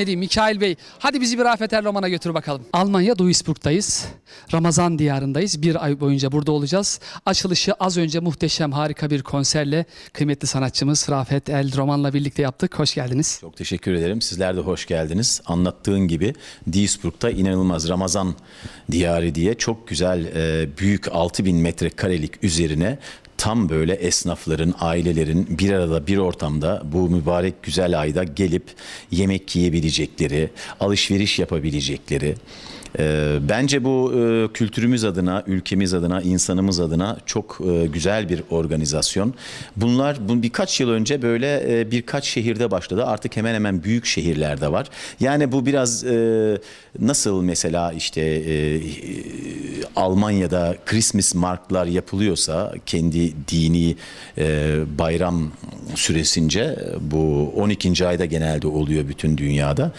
Ne diyeyim Mikail Bey hadi bizi bir Rafet Roman'a götür bakalım. Almanya Duisburg'dayız. Ramazan diyarındayız. Bir ay boyunca burada olacağız. Açılışı az önce muhteşem harika bir konserle kıymetli sanatçımız Rafet El Roman'la birlikte yaptık. Hoş geldiniz. Çok teşekkür ederim. Sizler de hoş geldiniz. Anlattığın gibi Duisburg'da inanılmaz Ramazan diyarı diye çok güzel e, büyük 6000 metrekarelik üzerine tam böyle esnafların, ailelerin bir arada bir ortamda bu mübarek güzel ayda gelip yemek yiyebilecekleri, alışveriş yapabilecekleri, e, bence bu e, kültürümüz adına, ülkemiz adına, insanımız adına çok e, güzel bir organizasyon. Bunlar bu, birkaç yıl önce böyle birkaç şehirde başladı. Artık hemen hemen büyük şehirlerde var. Yani bu biraz nasıl mesela işte Almanya'da Christmas marklar yapılıyorsa kendi dini e, bayram süresince bu 12. ayda genelde oluyor bütün dünyada.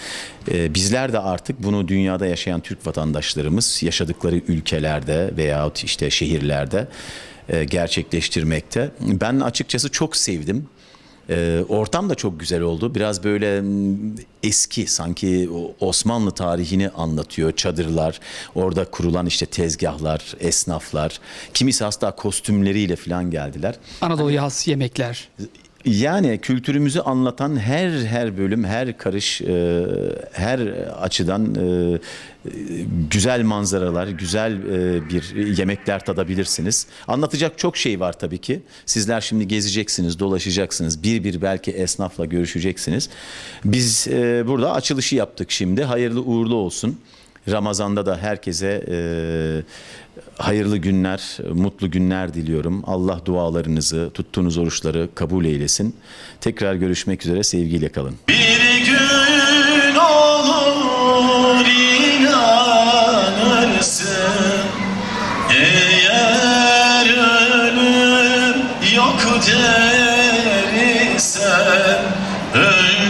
E, bizler de artık bunu dünyada yaşayan Türk vatandaşlarımız yaşadıkları ülkelerde veyahut işte şehirlerde e, gerçekleştirmekte. Ben açıkçası çok sevdim. Ee, ortam da çok güzel oldu. Biraz böyle eski sanki Osmanlı tarihini anlatıyor. Çadırlar, orada kurulan işte tezgahlar, esnaflar. Kimisi hasta kostümleriyle falan geldiler. Anadolu'ya has yemekler. Yani kültürümüzü anlatan her her bölüm, her karış, e, her açıdan e, güzel manzaralar, güzel e, bir yemekler tadabilirsiniz. Anlatacak çok şey var tabii ki. Sizler şimdi gezeceksiniz, dolaşacaksınız. Bir bir belki esnafla görüşeceksiniz. Biz burada açılışı yaptık şimdi. Hayırlı uğurlu olsun. Ramazan'da da herkese hayırlı günler, mutlu günler diliyorum. Allah dualarınızı, tuttuğunuz oruçları kabul eylesin. Tekrar görüşmek üzere, sevgiyle kalın. Bir gün olur inanırsın Eğer ölüm yok dersen Ölüm